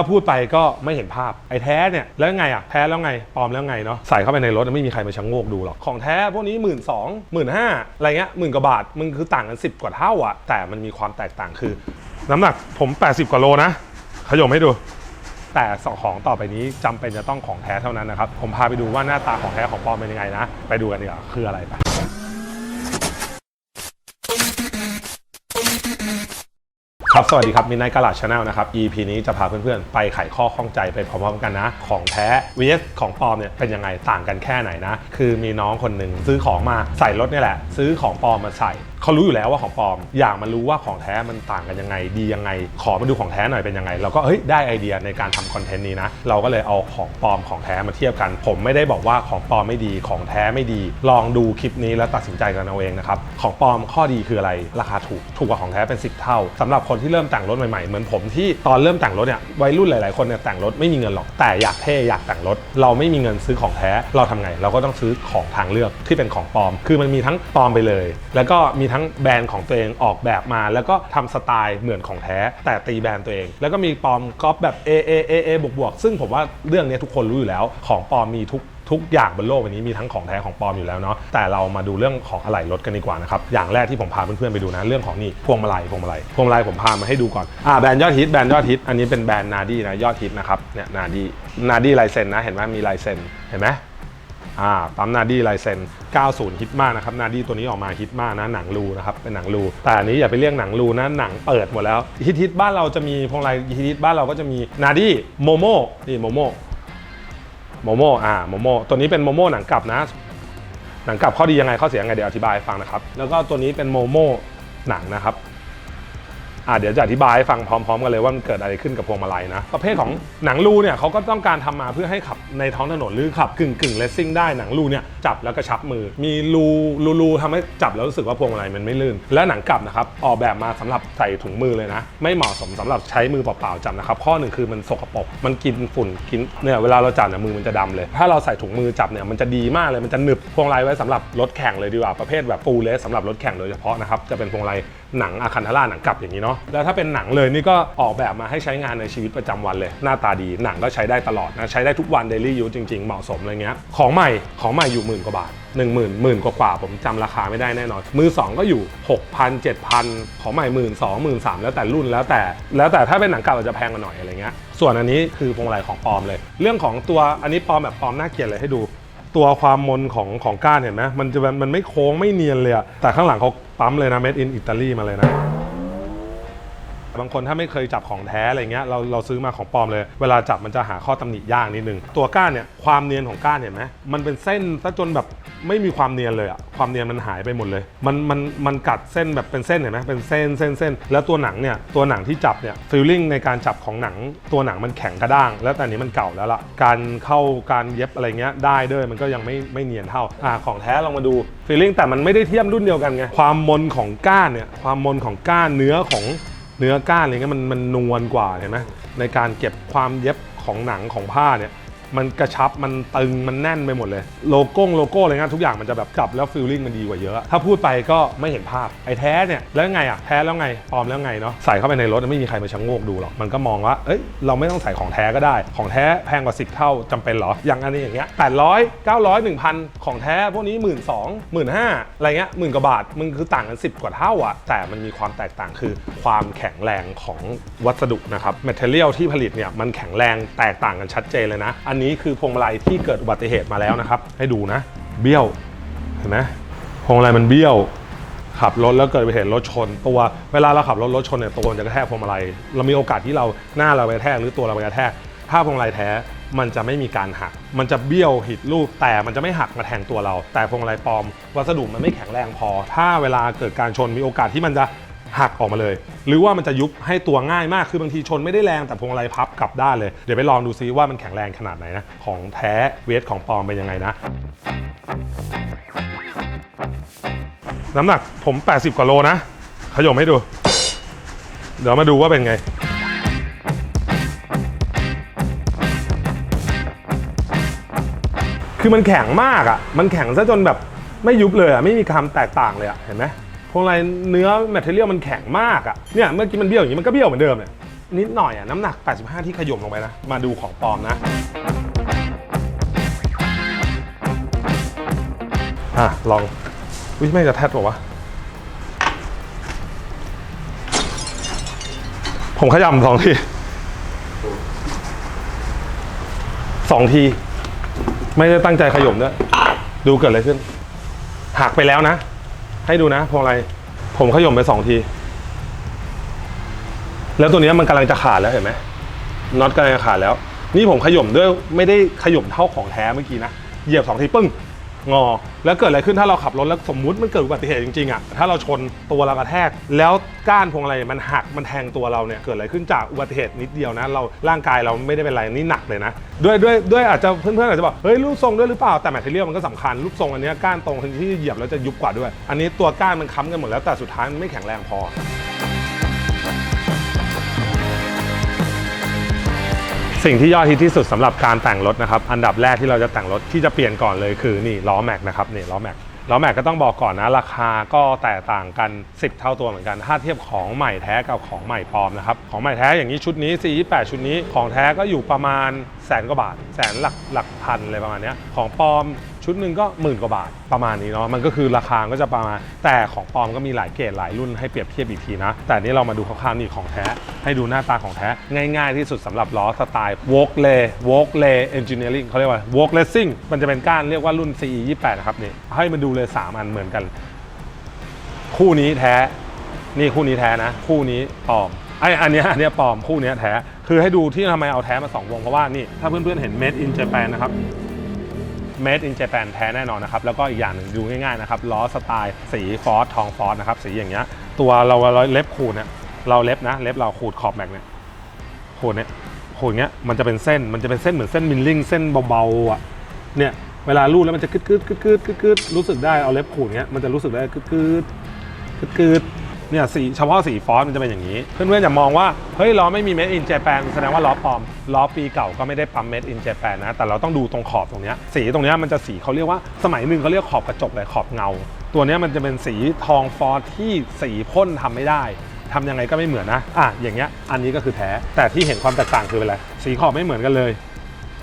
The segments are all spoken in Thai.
ถ้าพูดไปก็ไม่เห็นภาพไอ้แท้เนี่ยแล้วไงอะแท้แล้วไงปลอมแล้วไงเนาะใส่เข้าไปในรถไม่มีใครมาชะโงกดูหรอกของแท้พวกนี้หมื่นสองหมื่นห้าอะไรเงี้ยหมื่นกว่าบาทมึงคือต่างกัน 10 กว่าเท่าอะแต่มันมีความแตกต่างคือ น้ำหนักผม 80 กว่าโลนะขยมให้ดูแต่สองของต่อไปนี้จำเป็นจะต้องของแท้เท่านั้นนะครับ ผมพาไปดูว่าหน้าตาของแท้ของปลอมเป็นยังไงนะ ไปดูกันดีกว่าคืออะไรไป ครับ สวัสดีครับมินไนกาลาชาแนลนะครับ EP นี้จะพาเพื่อนๆ ไปไขข้อข้องใจไปพร้อมๆกันนะ ของแท้ vs ของปลอมเนี่ยเป็นยังไงต่างกันแค่ไหนนะ คือมีน้องคนหนึ่งซื้อของมาใส่รถนี่แหละ ซื้อของปลอมมาใส่ เขารู้อยู่แล้วว่าของปลอม อยากมารู้ว่าของแท้มันต่างกันยังไง ดียังไง ขอมาดูของแท้หน่อยเป็นยังไง เราก็เฮ้ยได้ไอเดียในการทำคอนเทนต์นี้นะ เราก็เลยเอาของปลอมของแท้มาเทียบกัน ผมไม่ได้บอกว่าของปลอมไม่ดีของแท้ไม่ดี ลองดูคลิปนี้แล้วตัดสินใจกันเอาเองนะครับของปลอมข้อดีคืออะไร ราคาถูกถูกกว่าของแท้เป็น 10 เท่าสำหรับคนที่เริ่มแต่งรถใหม่ๆเหมือนผมที่ตอนเริ่มแต่งรถเนี่ยวัยรุ่นหลายๆคนเนี่ยแต่งรถไม่มีเงินหรอกแต่อยากเท่อยากแต่งรถ เราไม่มีเงินซื้อของแท้เราทำไง เราก็ต้องซื้อของทางเลือกที่เป็นของปลอม คือมันมีทั้งปลอมไปเลย แล้วก็มีทั้งแบรนด์ของตัวเองออกแบบมา แล้วก็ทำสไตล์เหมือนของแท้ แต่ตีแบรนด์ตัวเอง แล้วก็มีปลอมก๊อปแบบ A A A A บวกบวกๆซึ่งผมว่าเรื่องนี้ทุกคนรู้อยู่แล้วของปลอมมีทุกทุกอย่างบนโลกใบนี้มีทั้งของแท้ของปลอมอยู่แล้วเนาะแต่เรามาดูเรื่องของอะไหล่รถกันดีกว่านะครับ อย่างแรกที่ผมพาเพื่อนๆไปดูนะ เรื่องของนี่พวงมาลัยพวงมาลัยพวงมาลัยผมพามาให้ดูก่อนอ่าแบรนด์ยอดฮิตแบรนด์ยอดฮิตอันนี้เป็นแบรนด์นาดีนะยอดฮิตนะครับเนี่ยนาดีนาดีลายเซ็นนะเห็นไหมมีลายเซ็นเห็นไหม อ่าปั๊มนาดี้ลายเซ็น90 ฮิตมากนะครับนาดีตัวนี้ออกมาฮิตมากนะหนังรูนะครับเป็นหนังรู แต่อันนี้อย่าไปเรียกหนังรูนะหนังเปิดหมดแล้วฮิตฮิตบ้านเราจะมีพวงมาลัยฮิตฮิตบ้านเราก็จะมีนาดีโมโมนี่โมโมโมโมอ่าโมโมตัวนี้เป็นโมโมหนังกลับนะ หนังกลับข้อดียังไงข้อเสียยังไงเดี๋ยวอธิบายฟังนะครับ แล้วก็ตัวนี้เป็นโมโมหนังนะครับอ่าเดี๋ยวจะอธิบายให้ฟังพร้อม ๆ กันเลยว่ามันเกิดอะไรขึ้นกับพวงมาลัยนะ ประเภทของหนังรูเนี่ยเขาก็ต้องการทำมาเพื่อให้ขับ ในท้องถนนหรือขับกึ่งกึ่งเลสซิ่งได้หนังรูเนี่ยจับแล้วก็ชับมือ มีรูรูรูทำให้จับแล้วรู้สึกว่าพวงมาลัยมันไม่ลื่น และหนังกลับนะครับออกแบบมาสำหรับใส่ถุงมือเลยนะ ไม่เหมาะสมสำหรับใช้มือเปล่าๆจับนะครับ ข้อหนึ่งคือมันสกปรกมันกินฝุ่นกินเนี่ยเวลาเราจับเนี่ยมือมันจะดำเลย ถ้าเราใส่ถุงมือจับเนี่ยมันจะดีมากเลยมันจะหนึบพวงมาลัยไว้สำหรับรถแข่งเลยดีกว่าประเภทแบบฟูลเลสสำหรับรถแข่งโดยเฉพาะนะครับจะเป็นพวงมาลัยหนังอะคันธาราหนังกลับอย่างนี้เนาะแล้วถ้าเป็นหนังเลยนี่ก็ออกแบบมาให้ใช้งานในชีวิตประจำวันเลย หน้าตาดีหนังก็ใช้ได้ตลอดนะใช้ได้ทุกวันเดลี่ยูจริงๆ เหมาะสมอะไรเงี้ยของใหม่ของใหม่อยู่หมื่นกว่าบาท1 0 0 0 0 0หมื่นกว่าผมจำราคาไม่ได้แน่นอน มือ 2 ก็อยู่ 6,000 7,000 ของใหม่หมื่นสองหมื่นสามแล้วแต่รุ่นแล้วแต่ แล้วแต่ถ้าเป็นหนังเก่าอาจจะแพงกว่าหน่อยอะไรเงี้ยส่วนอันนี้คือพวงมาลัยของปลอมเลย เรื่องของตัวอันนี้ปลอมแบบปลอมน่าเกลียดเลยให้ดู ตัวความมนของของก้านเห็นไหมมันจะมันไม่โค้งไม่เนียนเลยอะแต่ข้างหลังเขาปั๊มเลยนะ made in Italy มาเลยนะ บางคนถ้าไม่เคยจับของแท้อะไรเงี้ยเราเราซื้อมาของปลอมเลย เวลาจับมันจะหาข้อตำหนิยากนิดนึง ตัวก้านเนี่ยความเนียนของก้านเห็นไหมมันเป็นเส้นซะจนแบบไม่มีความเนียนเลยอะความเนียนมันหายไปหมดเลย มันมันมันกัดเส้นแบบเป็นเส้นเห็นไหมเป็นเส้นเส้นเส้น แล้วตัวหนังเนี่ยตัวหนังที่จับเนี่ยฟีลลิ่งในการจับของหนัง ตัวหนังมันแข็งกระด้าง แล้วแต่นี้มันเก่าแล้วล่ะการเข้าการเย็บอะไรเงี้ยได้ด้วยมันก็ยังไม่ไม่เนียนเท่าอ่าของแท้ลองมาดูฟีลลิ่งแต่มันไม่ได้เทียมรุ่นเดียวกันไงความมนของก้านเนี่ยความมนของก้านเนื้อของ เนื้อก้านอะไรเงี้ยมันมันนวลกว่าเห็นไหมในการเก็บความเย็บของหนังของผ้าเนี่ย มันกระชับมันตึงมันแน่นไปหมดเลย โลโก้โลโก้อะไรเงี้ยทุกอย่างมันจะแบบกลับแล้วฟีลลิ่งมันดีกว่าเยอะ ถ้าพูดไปก็ไม่เห็นภาพไอ้แท้เนี่ยแล้วไงอะแท้แล้วไงปลอมแล้วไงเนาะใส่เข้าไปในรถไม่มีใครมาชะโงกดูหรอกมันก็มองว่าเอ้ยเราไม่ต้องใส่ของแท้ก็ได้ ของแท้แพงกว่า 10 เท่าจำเป็นเหรออย่างอันนี้อย่างเงี้ย800 900 1,000ของแท้พวกนี้1 2 0 0 0 1 5 0 0 0อะไรเงี้ยหมื่นกว่าบาทมึงคือต่างกัน 10 กว่าเท่าอะแต่มันมีความแตกต่างคือความแข็งแรงของวัสดุนะครับแมทเทอเรียลที่ผลิตเนี่ยมันแข็งแรงแตกต่างกันชัดเจนเลยนะอันนี้คือพวงมาลัยที่เกิดอุบัติเหตุมาแล้วนะครับ ให้ดูนะ เบี้ยวเห็นไหมพวงมาลัยมันเบี้ยว ขับรถแล้วเกิดอุบัติเหตุรถชน ตัวเวลาเราขับรถรถชนเนี่ยตัวมันจะกระแทกพวงมาลัยเรามีโอกาสที่เราหน้าเราไปกระแทกหรือตัวเราไปกระแทกถ้าพวงมาลัยแท้มันจะไม่มีการหัก มันจะเบี้ยวหิดรูปแต่มันจะไม่หักมาแทงตัวเรา แต่พวงมาลัยปลอม วัสดุมันไม่แข็งแรงพอ ถ้าเวลาเกิดการชนมีโอกาสที่มันจะ หักออกมาเลย หรือว่ามันจะยุบให้ตัวง่ายมากคือบางทีชนไม่ได้แรงแต่พวงมาลัยพับกลับด้านเลย เดี๋ยวไปลองดูซิว่ามันแข็งแรงขนาดไหนนะของแท้เวทของปลอมเป็นยังไงนะน้ำหนักผม 80 กว่าโลนะ ขยมให้ดู เดี๋ยวมาดูว่าเป็นไง คือมันแข็งมากอะ่ะ มันแข็งซะจนแบบไม่ยุบเลยอะ่ะ ไม่มีคำแตกต่างเลยอะ่ะ เห็นไหม พวงมาลัยเนื้อแมทเทอเรียลมันแข็งมากอะ่ะเนี่ยเมื่อกี้มันเบี้ยวอย่างนี้มันก็เบี้ยวเหมือนเดิมเนี่ยนิดหน่อยอะน้ำหนัก 85 ที่ขย่มลงไปนะ มาดูของปลอมนะอะลองวิไม่จะแทดบอกว่าวะผมขยำสองทีสองที ไม่ได้ตั้งใจขย่มด้วยดูเกิดอะไรขึ้นหักไปแล้วนะ ให้ดูนะพวงอะไรผมขย่มไปสองที แล้วตัวนี้มันกำลังจะขาดแล้วเห็นไหมน็อตกำลังจะขาดแล้ว นี่ผมขย่มด้วยไม่ได้ขย่มเท่าของแท้เมื่อกี้นะเหยียบสองทีปึ้ง งอ แล้วเกิดอะไรขึ้นถ้าเราขับรถแล้วสมมุติมันเกิดอุบัติเหตุจริงๆอะถ้าเราชนตัวเรากระแทก แล้วก้านพวงอะไรมันหักมันแทงตัวเราเนี่ยเกิดอะไรขึ้นจากอุบัติเหตุนิดเดียวนะ เราร่างกายเราไม่ได้เป็นไรนี่หนักเลยนะด้วยด้วยด้วยอาจจะเพื่อนๆอาจจะบอกเฮ้ยรูปทรงด้วยหรือเปล่าแต่แมทเทียลมันก็สำคัญรูปทรงอันนี้ก้านตรงที่เหยียบแล้วจะยุบกว่าด้วย อันนี้ตัวก้านมันค้ำกันหมดแล้วแต่สุดท้ายมันไม่แข็งแรงพอ สิ่งที่ยอดฮิตที่สุดสำหรับการแต่งรถนะครับ อันดับแรกที่เราจะแต่งรถที่จะเปลี่ยนก่อนเลยคือนี่ล้อแม็กนะครับนี่ล้อแม็กล้อแม็กก็ต้องบอกก่อนนะ ราคาก็แตกต่างกัน 10 เท่าตัวเหมือนกัน ถ้าเทียบของใหม่แท้กับของใหม่ปลอมนะครับ ของใหม่แท้อย่างนี้ชุดนี้48ชุดนี้ ของแท้ก็อยู่ประมาณแสนกว่าบาท แสนหลักหลักพันเลยประมาณเนี้ยของปลอม ชุดหนึ่งก็หมื่นกว่าบาทประมาณนี้เนาะมันก็คือราคาก็จะประมาณ แต่ของปลอมก็มีหลายเกรดหลายรุ่นให้เปรียบเทียบอีกทีนะ แต่นี่เรามาดูคร่าวๆนี่ของแท้ ให้ดูหน้าตาของแท้ ง่ายๆที่สุดสำหรับล้อสไตล์ w o k l e w o k l e Engineering เขาเรียกว่า w o k Racing มันจะเป็นก้านเรียกว่ารุ่น CE 28นะครับนี่ให้มาดูเลย 3 อันเหมือนกัน คู่นี้แท้ นี่คู่นี้แท้นะ คู่นี้ปลอมไออันนี้อันนี้ปลอมคู่นี้แท้ คือให้ดูที่ทำไมเอาแท้มาสองวงเพราะว่านี่ถ้าเพื่อนๆเห็น Made in Japan นะครับ Made in Japan แท้แน่นอนนะครับ แล้วก็อีกอย่างหนึ่งดูง่ายๆนะครับล้อสไตล์สีฟอสทองฟอสนะครับสีอย่างเงี้ยตัวเราเราเล็บขูดเนี่ยเราเล็บนะเล็บเราขูดขอบแม็กเนี่ยขูดเนี่ยขูดเงี้ยมันจะเป็นเส้นมันจะเป็นเส้นเหมือนเส้นมิลลิ่งเส้นเบาๆอะเนี่ยเวลาลูดแล้วมันจะกึดกึดกึดกึดกึดรู้สึกได้เอาเล็บขูดเงี้ยมันจะรู้สึกได้กึดกึดกึดกึด เนี่ยสีเฉพาะสีฟอสมันจะเป็นอย่างนี้ เพื่อนๆอย่ามองว่า เฮ้ยล้อไม่มี Made in Japan แสดงว่าล้อปลอมล้อปีเก่าก็ไม่ได้ปั๊ม Made in Japan นะ แต่เราต้องดูตรงขอบตรงเนี้ยสีตรงเนี้ยมันจะสีเขาเรียกว่าสมัยหนึ่งเขาเรียกขอบกระจกเลยขอบเงา ตัวเนี้ยมันจะเป็นสีทองฟอสที่สีพ่นทำไม่ได้ทำยังไงก็ไม่เหมือนนะอะอย่างเงี้ยอันนี้ก็คือแท้แต่ที่เห็นความแตกต่างคืออะไรสีขอบไม่เหมือนกันเลย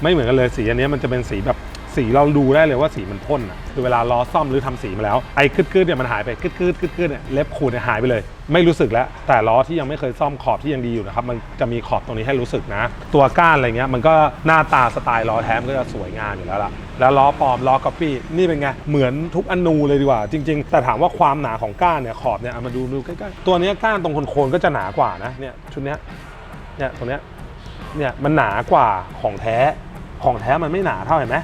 ไม่เหมือนกันเลยสีอันนี้มันจะเป็นสีแบบ สีเราดูได้เลยว่าสีมันพ่นอะคือเวลาล้อซ่อมหรือทำสีมาแล้วไอ้กึดๆเนี่ยมันหายไปกึดๆกึดๆเนี่ยเล็บขูดเนี่ยหายไปเลย ไม่รู้สึกแล้วแต่ล้อที่ยังไม่เคยซ่อมขอบที่ยังดีอยู่นะครับมันจะมีขอบตรงนี้ให้รู้สึกนะ ตัวก้านอะไรเงี้ยมันก็หน้าตาสไตล์ล้อแท้มันก็จะสวยงามอยู่แล้วล่ะแล้วล้อปลอมล้อก๊อปปี้นี่เป็นไงเหมือนทุกอนูเลยดีกว่า จริง ๆ แต่ถามว่าความหนาของก้านเนี่ยขอบเนี่ยมาดูดูใกล้ๆตัวนี้ก้านตรงโคนๆก็จะหนากว่านะเนี่ยชุดเนี้ยเนี่ยตรงเนี้ยเนี่ยมันหนากว่าของแท้ของแท้มันไม่หนาเท่าเห็นไหม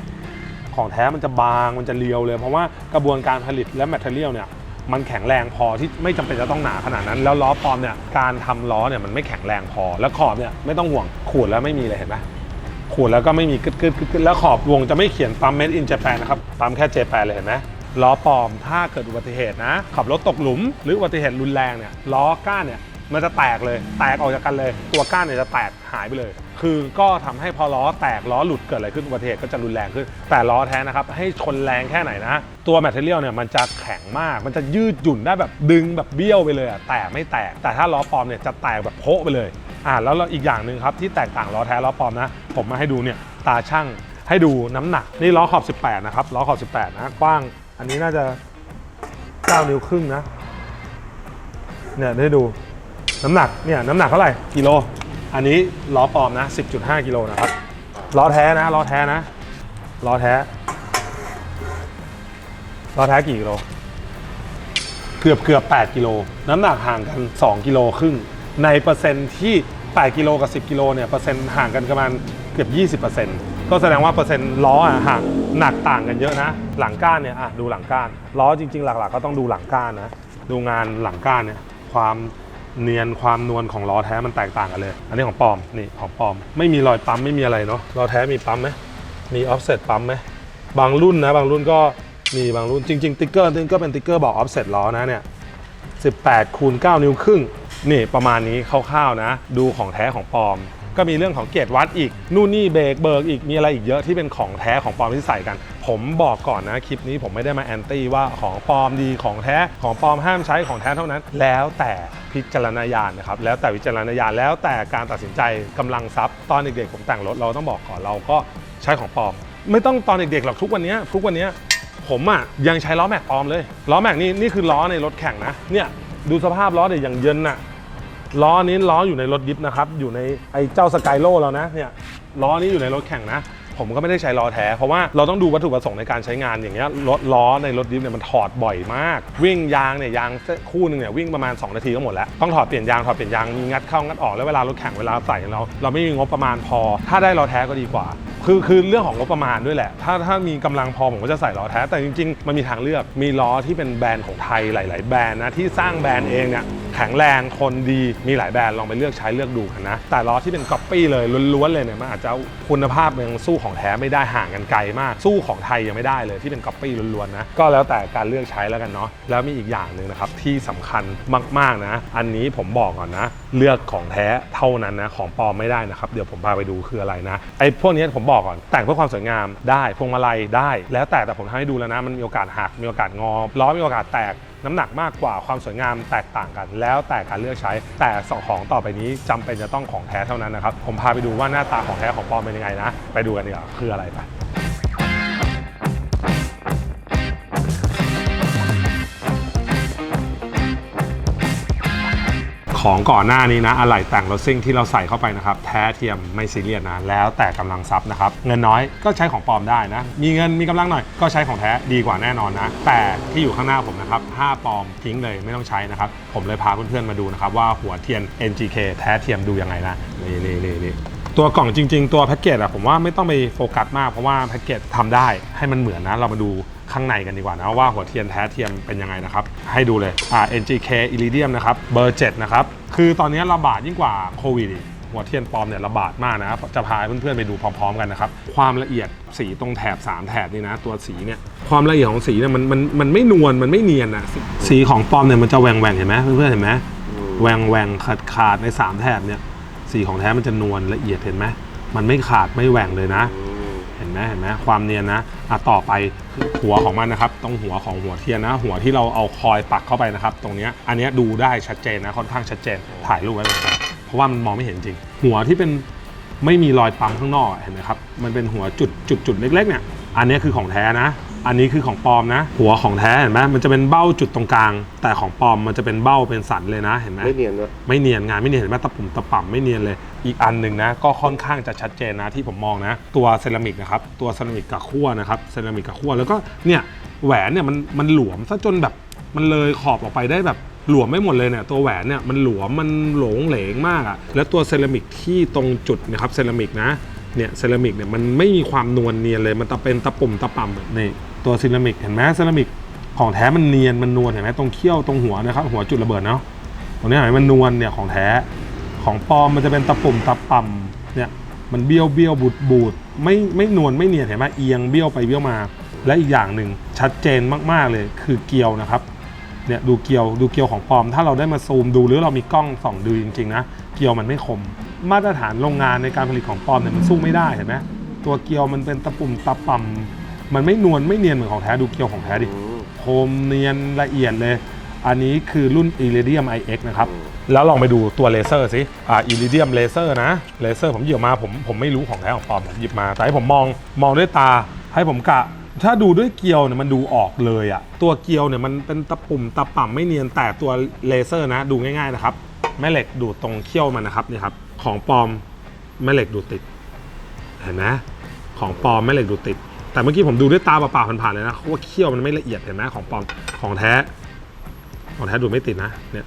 ของแท้มันจะบางมันจะเรียวเลย เพราะว่ากระบวนการผลิตและแมทเทอเรียลเนี่ยมันแข็งแรงพอที่ไม่จำเป็นจะต้องหนาขนาดนั้น แล้วล้อปลอมเนี่ยการทำล้อเนี่ยมันไม่แข็งแรงพอ แล้วขอบเนี่ยไม่ต้องห่วงขูดแล้วไม่มีเลยเห็นไหมขูดแล้วก็ไม่มีกึดกึดกึดแล้วขอบวงจะไม่เขียนปั๊ม made in Japan นะครับปั๊มแค่ Japan เลยเห็นไหมล้อปลอมถ้าเกิดอุบัติเหตุนะ ขับรถตกหลุม หรืออุบัติเหตุรุนแรงเนี่ยล้อก้านเนี่ยมันจะแตกเลย แตกออกจากกันเลย ตัวก้านเนี่ยจะแตกหายไปเลย คือก็ทำให้พอล้อแตกล้อหลุดเกิดอะไรขึ้นอุบัติเหตุก็จะรุนแรงขึ้น แต่ล้อแท้นะครับ ให้ชนแรงแค่ไหนนะ ตัวแมทเทียลเนี่ยมันจะแข็งมาก มันจะยืดหยุ่นได้แบบดึงแบบเบี้ยวไปเลยอะแต่ไม่แตก แต่ถ้าล้อปลอมเนี่ยจะแตกแบบโพะไปเลยอ่าแล้วอีกอย่างหนึ่งครับที่แตกต่างล้อแท้ล้อปลอมนะ ผมมาให้ดูเนี่ยตาช่างให้ดูน้ำหนักนี่ล้อขอบ 18 นะครับล้อขอบ 18 นะกว้าง อันนี้น่าจะ 9 นิ้วครึ่งนะเนี่ยได้ดูน้ำหนักเนี่ยน้ำหนักเท่าไหร่กิโล อันนี้ล้อปลอมนะ 10.5 กิโลนะครับล้อแท้นะล้อแท้นะล้อแท้ล้อแท้กี่กิโลเกือบเกือบ8กิโลน้ำหนักห่างกัน 2 กิโลครึ่ง ในเปอร์เซ็นต์ที่ 8 กิโลกับ 10 กิโลเนี่ยเปอร์เซ็นต์ห่างกันประมาณเกือบ 20%ก็แสดงว่าเปอร์เซ็นต์ล้ออะห่างหนักต่างกันเยอะนะ หลังก้านเนี่ยอะดูหลังก้านล้อจริง ๆ หลักๆ ก็ต้องดูหลังก้านนะดูงานหลังก้านเนี่ยความ เนียนความนวลของล้อแท้มันแตกต่างกันเลย อันนี้ของปลอมนี่ของปลอม ไม่มีรอยปั๊มไม่มีอะไรเนาะล้อแท้มีปั๊มไหมมีออฟเซ็ตปั๊มไหมบางรุ่นนะบางรุ่นก็มีบางรุ่นจริงๆติ๊กเกอร์นี่ก็เป็นติ๊กเกอร์บอกออฟเซ็ตล้อนะเนี่ย18คูณ9นิ้วครึ่งนี่ประมาณนี้คร่าวๆนะ ดูของแท้ของปลอม ก็มีเรื่องของเกรดวัดอีกนู่นนี่เบรกเบิร์กอีกมีอะไรอีกเยอะที่เป็นของแท้ของปลอมที่ใส่กัน ผมบอกก่อนนะคลิปนี้ผมไม่ได้มาแอนตี้ว่าของปลอมดีของแท้ของปลอมห้ามใช้ของแท้เท่านั้น แล้วแต่พิจารณญาณนะครับแล้วแต่วิจารณญาณแล้วแต่การตัดสินใจกำลังทรัพย์ตอนเด็กๆผมแต่งรถเราต้องบอกก่อนเราก็ใช้ของปลอม ไม่ต้องตอนเด็กๆหรอกทุกวันนี้ทุกวันนี้ผมอะยังใช้ล้อแม็กปลอมเลยล้อแม็กนี่นี่คือล้อในรถแข่งนะเนี่ยดูสภาพล้อเดี๋ยอย่างเยินน่ะล้อนี้ล้ออยู่ในรถดิฟนะครับอยู่ในไอ้เจ้าสกายโลแล้วนะเนี่ยล้อนี้อยู่ในรถแข่งนะ ผมก็ไม่ได้ใช้ล้อแท้ เพราะว่าเราต้องดูวัตถุประสงค์ในการใช้งานอย่างเงี้ยรถล้อในรถดิฟเนี่ยมันถอดบ่อยมาก วิ่งยางเนี่ยยางคู่หนึ่งเนี่ยวิ่งประมาณ 2 นาทีก็หมดแล้ว ต้องถอดเปลี่ยนยางถอดเปลี่ยนยางมีงัดเข้างัดออกแล้วเวลารถแข่งเวลาใส่เราเราไม่มีงบประมาณพอ ถ้าได้ล้อแท้ก็ดีกว่า คือคือเรื่องของงบประมาณด้วยแหละ ถ้าถ้ามีกำลังพอผมก็จะใส่ล้อแท้แต่จริง ๆ มันมีทางเลือกมีล้อที่เป็นแบรนด์ของไทยหลาย ๆ แบรนด์นะที่สร้างแบรนด์เองเนี่ย แข็งแรงทนดีมีหลายแบรนด์ลองไปเลือกใช้เลือกดูกันนะ แต่ล้อที่เป็นก๊อปปี้เลยล้วนๆเลยเนี่ยมันอาจจะคุณภาพยังสู้ของแท้ไม่ได้ห่างกันไกลมาก สู้ของไทยยังไม่ได้เลยที่เป็นก๊อปปี้ล้วนๆนะก็แล้วแต่การเลือกใช้แล้วกันเนาะแล้วมีอีกอย่างหนึ่งนะครับที่สำคัญมากๆนะ อันนี้ผมบอกก่อนนะ เลือกของแท้เท่านั้นนะของปลอมไม่ได้นะครับเดี๋ยวผมพาไปดูคืออะไรนะไอ้พวกนี้ผมบอกก่อนแต่งเพื่อความสวยงามได้พวงมาลัยได้ แล้วแต่แต่ผมทำให้ดูแล้วนะมันมีโอกาสหักมีโอกาสงอล้อมีโอกาสแตก น้ำหนักมากกว่าความสวยงามแตกต่างกัน แล้วแต่การเลือกใช้แต่สองของต่อไปนี้จำเป็นจะต้องของแท้เท่านั้นนะครับผมพาไปดูว่าหน้าตาของแท้ของปลอมเป็นยังไงนะ ไปดูกันดีกว่าคืออะไรไป ของก่อนหน้านี้นะอะไหล่แต่งรถซิ่งที่เราใส่เข้าไปนะครับ แท้เทียมไม่ซีเรียสนะ แล้วแต่กำลังทรัพย์นะครับ เงินน้อยก็ใช้ของปลอมได้นะ มีเงินมีกำลังหน่อยก็ใช้ของแท้ดีกว่าแน่นอนนะ แต่ที่อยู่ข้างหน้าผมนะครับถ้าปลอมทิ้งเลยไม่ต้องใช้นะครับ ผมเลยพาเพื่อนๆมาดูนะครับว่าหัวเทียน NGK แท้เทียมดูยังไงนะนี่นี่นี่นี่ ตัวกล่องจริง ๆ ตัวแพ็กเกจอะผมว่าไม่ต้องไปโฟกัสมากเพราะว่าแพ็กเกจทำได้ให้มันเหมือนนะ เรามาดูข้างในกันดีกว่านะว่าหัวเทียนแท้เทียมเป็นยังไงนะครับ ให้ดูเลยอ่า NGK Iridium นะครับเบอร์7นะครับคือตอนนี้ระบาดยิ่งกว่าโควิดหัวเทียนปลอมเนี่ยระบาดมากนะจะพาเพื่อนๆไปดูพร้อมๆกันนะครับ ความละเอียดสีตรงแถบ 3 แถบนี่นะ ตัวสีเนี่ยความละเอียดของสีเนี่ยมันมันมันไม่นวลมันไม่เนียนนะสีของปลอมเนี่ยมันจะแหว่งแหว่งเห็นไหมเพื่อนๆเห็นไหมแหว่งแหว่งขาดขาดใน 3 แถบเนี่ย สีของแท้มันจะนวลละเอียดเห็นไหมมันไม่ขาดไม่แหว่งเลยนะ เห็นไหมเห็นไหมความเนียนนะอะต่อไปหัวของมันนะครับ ตรงหัวของหัวเทียนนะ หัวที่เราเอาคอยปักเข้าไปนะครับ ตรงเนี้ยอันเนี้ยดูได้ชัดเจนนะค่อนข้างชัดเจนถ่ายรูปไว้เลยครับเพราะว่ามันมองไม่เห็นจริง หัวที่เป็นไม่มีรอยปั๊มข้างนอกอะเห็นไหมครับ มันเป็นหัวจุดจุดจุดเล็กๆเนี่ยอันเนี้ยคือของแท้นะ อันนี้คือของปลอมนะ หัวของแท้เห็นไหมมันจะเป็นเบ้าจุดตรงกลาง แต่ของปลอมมันจะเป็นเบ้าเป็นสันเลยนะเห็นไหมไม่เนียนนะไม่เนียนงานไม่เนียนเห็นไหมตะปุ่มตะป่ำไม่เนียนเลย อีกอันหนึ่งนะ ก็ค่อนข้างจะชัดเจนนะที่ผมมองนะ ตัวเซรามิกนะครับตัวเซรามิกกับขั้วนะครับเซรามิกกับขั้วแล้วก็เนี่ยแหวนเนี่ยมันมันหลวมซะจนแบบมันเลยขอบออกไปได้แบบหลวมไม่หมดเลยเนี่ยตัวแหวนเนี่ยมันหลวมมันหลงเหลงมากอะแล้วตัวเซรามิกที่ตรงจุดเนะครับเซรามิกนะเนี่ยเซรามิกเนี่ยมันไม่มีความนวลเนียนเลยมันจะเป็นตะปุ่มตะป่ำแบบนี่ ตัวเซรามิกเห็นไหมเซรามิกของแท้มันเนียนมันนวลเห็นไหมตรงเขี้ยวตรงหัวนะครับ หัวจุดระเบิดเนาะตรงนี้เห็นไหมมันนวลเนี่ยของแท้ของปลอมมันจะเป็นตะปุ่มตะป่ำเนี่ยมันเบี้ยวเบี้ยวบูดบูดไม่ไม่นวลไม่เนียนเห็นไหมเอียงเบี้ยวไปเบี้ยวมา และอีกอย่างหนึ่งชัดเจนมากๆเลยคือเกลียวนะครับเนี่ยดูเกลียวดูเกลียวของปลอม ถ้าเราได้มาซูมดูหรือเรามีกล้องส่องดูจริงๆนะเกลียวมันไม่คม มาตรฐานโรงงานในการผลิตของปลอมเนี่ยมันสู้ไม่ได้เห็นไหมตัวเกลียวมันเป็นตะปุ่มตะป่ำ มันไม่นวลไม่เนียนเหมือนของแท้ดูเกลียวของแท้ดิคมเนียนละเอียดเลย อันนี้คือรุ่น Iridium IX นะครับ แล้วลองไปดูตัวเลเซอร์สิอ่า Iridium Laser นะเลเซอร์ผมหยิบมาผมผมไม่รู้ของแท้ของปลอมผมหยิบมา แต่ให้ผมมองมองด้วยตาให้ผมกะถ้าดูด้วยเกลียวเนี่ยมันดูออกเลยอะตัวเกลียวเนี่ยมันเป็นตะปุ่มตะป่ำไม่เนียนแต่ตัวเลเซอร์นะดูง่ายๆนะครับแม่เหล็กดูดตรงเขี้ยวมันนะครับนี่ครับของปลอมแม่เหล็กดูดติด เห็นไหมของปลอมแม่เหล็กดูดติด แต่เมื่อกี้ผมดูด้วยตาเปล่าๆผ่านๆเลยนะว่าเคี้ยวมันไม่ละเอียดเห็นไหมของปลอมของแท้ ของแท้ดูไม่ติดนะเนี่ย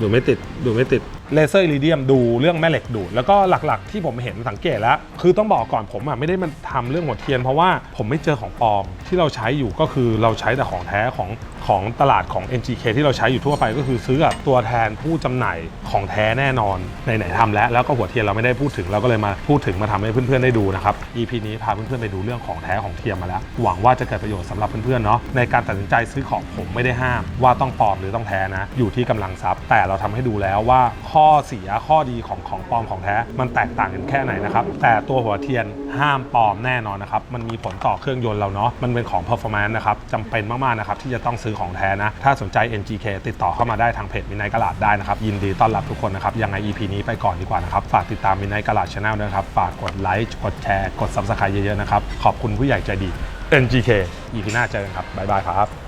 ดูไม่ติดดูไม่ติด เลเซอร์อิริเดียมดูเรื่องแม่เหล็กดูด แล้วก็หลักๆ ที่ผมเห็นสังเกตแล้ว คือต้องบอกก่อนผมอะไม่ได้มันทำเรื่องหัวเทียน เพราะว่าผมไม่เจอของปลอมที่เราใช้อยู่ก็คือเราใช้แต่ของแท้ของของตลาดของ NGK ที่เราใช้อยู่ทั่วไปก็คือซื้อกับตัวแทนผู้จำหน่ายของแท้แน่นอนไหนๆทำแล้วแล้วก็หัวเทียนเราไม่ได้พูดถึงเราก็เลยมาพูดถึงมาทำให้เพื่อนๆได้ดูนะครับ EP นี้พาเพื่อนๆไปดูเรื่องของแท้ของเทียมมาแล้ว หวังว่าจะเกิดประโยชน์สำหรับเพื่อนๆเนาะในการตัดสินใจซื้อของผมไม่ได้ห้าม ว่าต้องปลอมหรือต้องแท้นะ อยู่ที่กำลังทรัพย์ แต่เราทำให้ดูแล้วว่าข้อข้อเสียข้อดีของของปลอมของแท้ มันแตกต่างกันแค่ไหนนะครับ แต่ตัวหัวเทียนห้ามปลอมแน่นอนนะครับ มันมีผลต่อเครื่องยนต์เราเนาะ มันเป็นของ performance นะครับจำเป็นมากๆนะครับ ที่จะต้องซื้อของแท้นะ ถ้าสนใจ NGK ติดต่อเข้ามาได้ทางเพจมินไนกระลาดได้นะครับ ยินดีต้อนรับทุกคนนะครับ ยังไง EP นี้ไปก่อนดีกว่านะครับ ฝากติดตามมินไนกระลาดช anel ด้วยนะครับ ฝากกดไลค์ กดแชร์ กด subscribe เยอะๆนะครับ ขอบคุณผู้ใหญ่ใจดี NGK EP หน้าเจอกันครับบ๊ายบายครับ